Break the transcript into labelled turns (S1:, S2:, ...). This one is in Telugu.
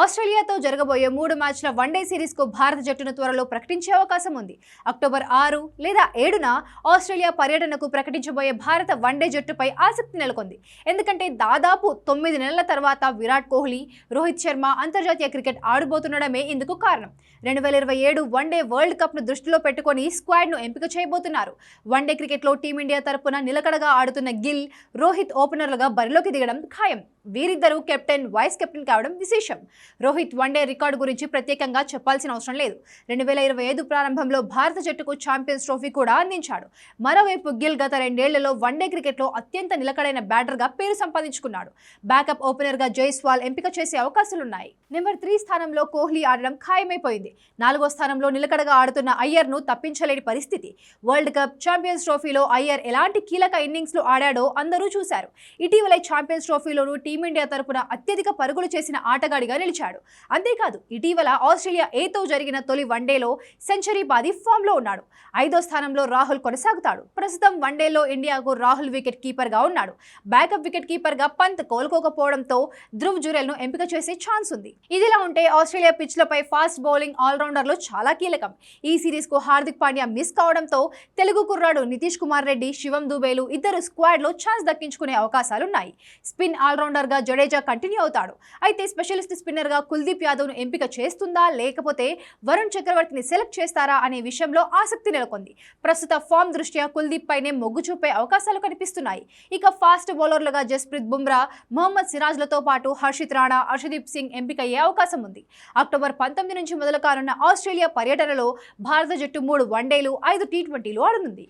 S1: ఆస్ట్రేలియాతో జరగబోయే మూడు మ్యాచ్ల వన్డే సిరీస్కు భారత జట్టును త్వరలో ప్రకటించే అవకాశం ఉంది. అక్టోబర్ ఆరు లేదా ఏడున ఆస్ట్రేలియా పర్యటనకు ప్రకటించబోయే భారత వన్డే జట్టుపై ఆసక్తి నెలకొంది. ఎందుకంటే దాదాపు తొమ్మిది నెలల తర్వాత విరాట్ కోహ్లీ రోహిత్ శర్మ అంతర్జాతీయ క్రికెట్ ఆడబోతుండడమే ఇందుకు కారణం. రెండు వేల ఇరవై ఏడు వన్డే వరల్డ్ కప్ను దృష్టిలో పెట్టుకొని స్క్వాడ్ను ఎంపిక చేయబోతున్నారు. వన్డే క్రికెట్లో టీమిండియా తరపున నిలకడగా ఆడుతున్న గిల్ రోహిత్ ఓపెనర్లుగా బరిలోకి దిగడం ఖాయం. వీరిద్దరూ కెప్టెన్ వైస్ కెప్టెన్ కావడం విశేషం. రోహిత్ వన్డే రికార్డు గురించి ప్రత్యేకంగా చెప్పాల్సిన అవసరం లేదు. రెండు వేల ఇరవై ఐదు ప్రారంభంలో భారత జట్టుకు ఛాంపియన్స్ ట్రోఫీ కూడా అందించాడు. మరోవైపు గిల్ గత రెండేళ్ళలో వన్డే క్రికెట్లో అత్యంత నిలకడైన బ్యాటర్గా పేరు సంపాదించుకున్నాడు. బ్యాకప్ ఓపెనర్గా జైస్వాల్ ఎంపిక చేసే అవకాశాలున్నాయి. నెంబర్ త్రీ స్థానంలో కోహ్లీ ఆడడం ఖాయమైపోయింది. నాలుగో స్థానంలో నిలకడగా ఆడుతున్న అయ్యర్ను తప్పించలేని పరిస్థితి. వరల్డ్ కప్ ఛాంపియన్స్ ట్రోఫీలో అయ్యర్ ఎలాంటి కీలక ఇన్నింగ్స్లు ఆడాడో అందరూ చూశారు. ఇటీవలే ఛాంపియన్స్ ట్రోఫీలోనూ టీ టీమిండియా తరపున అత్యధిక పరుగులు చేసిన ఆటగాడిగా నిలిచాడు. అంతేకాదు ఇటీవల ఆస్ట్రేలియా ఏతో జరిగిన తొలి వన్డేలో సెంచరీ బాది ఫామ్లో ఉన్నాడు. ఐదో స్థానంలో రాహుల్ కొనసాగుతాడు. ప్రస్తుతం వన్డేలో ఇండియాకు రాహుల్ వికెట్ కీపర్గా ఉన్నాడు. బ్యాకప్ వికెట్ కీపర్గా పంత్ కోలుకోకపోవడంతో ధ్రువ్ జురెల్ను ఎంపిక చేసే ఛాన్స్ ఉంది. ఇదిలా ఉంటే ఆస్ట్రేలియా పిచ్లపై ఫాస్ట్ బౌలింగ్ ఆల్రౌండర్లు చాలా కీలకం. ఈ సిరీస్కు హార్దిక్ పాండ్యా మిస్ కావడంతో తెలుగు కుర్రాడు నితీష్ కుమార్ రెడ్డి శివం దుబేలు ఇద్దరు స్క్వాడ్లో ఛాన్స్ దక్కించుకునే అవకాశాలున్నాయి. స్పిన్ గా జడేజా కంటిన్యూ అవుతాడు. అయితే స్పెషలిస్ట్ స్పిన్నర్గా కుల్దీప్ యాదవ్ను ఎంపిక చేస్తుందా? లేకపోతే వరుణ్ చక్రవర్తిని సెలెక్ట్ చేస్తారా అనే విషయంలో ఆసక్తి నెలకొంది. ప్రస్తుత ఫామ్ దృష్ట్యా కుల్దీప్ పైనే మొగ్గు చూపే అవకాశాలు కనిపిస్తున్నాయి. ఇక ఫాస్ట్ బౌలర్లుగా జస్ప్రీత్ బుమ్రా మొహమ్మద్ సిరాజ్లతో పాటు హర్షిత్ రాణా హర్షదీప్ సింగ్ ఎంపికయ్యే అవకాశం ఉంది. అక్టోబర్ పంతొమ్మిది నుంచి మొదలు కానున్న ఆస్ట్రేలియా పర్యటనలో భారత జట్టు మూడు వన్డేలు ఐదు టీ ట్వంటీలు ఆడనుంది.